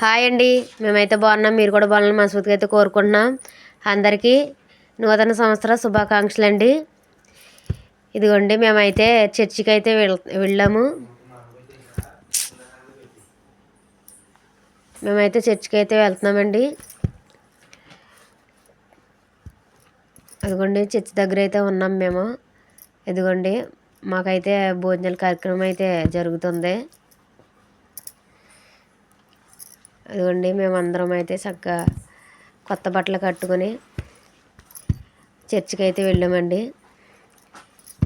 Hi అండి. మేమైతే బాగున్నాం. మీరు కూడా బాగున్నాం మనస్ఫూర్తిగా అయితే కోరుకుంటున్నాం. అందరికీ నూతన సంవత్సర శుభాకాంక్షలు అండి ఇదిగోండి మేమైతే చర్చికి అయితే వెళ్ళాము. మేమైతే చర్చికి అయితే వెళ్తున్నామండి. అదిగోండి చర్చి దగ్గర అయితే ఉన్నాం మేము. ఇదిగోండి మాకైతే భోజనాల కార్యక్రమం అయితే జరుగుతుంది. అదిగోండి మేమందరం అయితే చక్కగా కొత్త బట్టలు కట్టుకొని చర్చికి అయితే వెళ్ళామండి.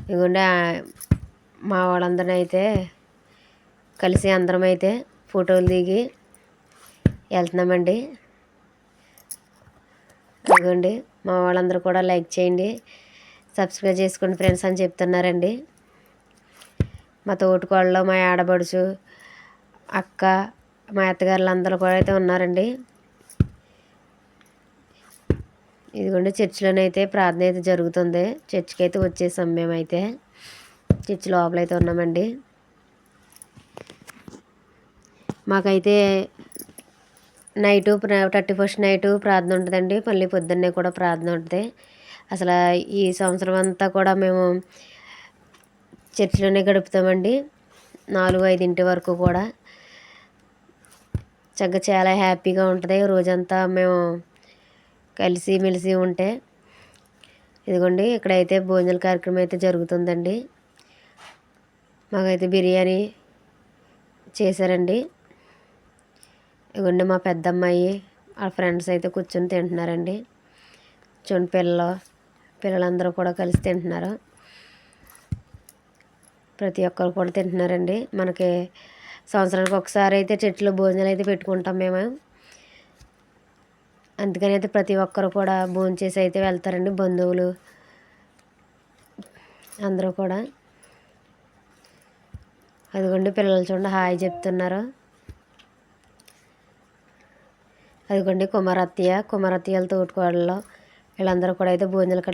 ఇదిగోండి మా వాళ్ళందరం అయితే కలిసి అందరం అయితే ఫోటోలు దిగి వెళ్తున్నామండి. ఇదిగోండి మా వాళ్ళందరూ కూడా లైక్ చేయండి సబ్స్క్రైబ్ చేసుకోండి ఫ్రెండ్స్ అని చెప్తున్నారండి. మా తోటికోళ్ళు మా ఆడబడుచు అక్క మా అత్తగారులు అందరూ కూడా అయితే ఉన్నారండి. ఇదిగోండి చర్చిలోనైతే ప్రార్థన అయితే జరుగుతుంది. చర్చికి అయితే వచ్చేసాం మేమైతే. చర్చి లోపలైతే ఉన్నామండి. మాకైతే నైటు థర్టీ ఫస్ట్ నైటు ప్రార్థన ఉంటుందండి. మళ్ళీ పొద్దున్నే కూడా ప్రార్థన ఉంటుంది. అసలు ఈ సంవత్సరం అంతా కూడా మేము చర్చిలోనే గడుపుతామండి. నాలుగు ఐదింటి వరకు కూడా. చక్కగా చాలా హ్యాపీగా ఉంటుంది. రోజంతా మేము కలిసి మెలిసి ఉంటే. ఇదిగోండి ఇక్కడైతే భోజనాల కార్యక్రమం అయితే జరుగుతుందండి. మాకైతే బిర్యానీ చేశారండి. ఇదిగోండి మా పెద్దమ్మాయి వాళ్ళ ఫ్రెండ్స్ అయితే కూర్చొని తింటున్నారండి. చూడండి పిల్లలు పిల్లలందరూ కూడా కలిసి తింటున్నారు. ప్రతి ఒక్కరు కూడా తింటున్నారండి. మనకి సంవత్సరానికి ఒకసారి అయితే చెట్లు భోజనాలు అయితే పెట్టుకుంటాం మేము. అందుకని అయితే ప్రతి ఒక్కరు కూడా భోంచేసి అయితే వెళ్తారండి బంధువులు అందరూ కూడా. అదిగోండి పిల్లలు చూడండి హాయ్ చెప్తున్నారు. అదిగోండి కుమారత్తయ్య కుమారత్తయ్యల తోటికోడలో వీళ్ళందరూ కూడా అయితే భోజనాలు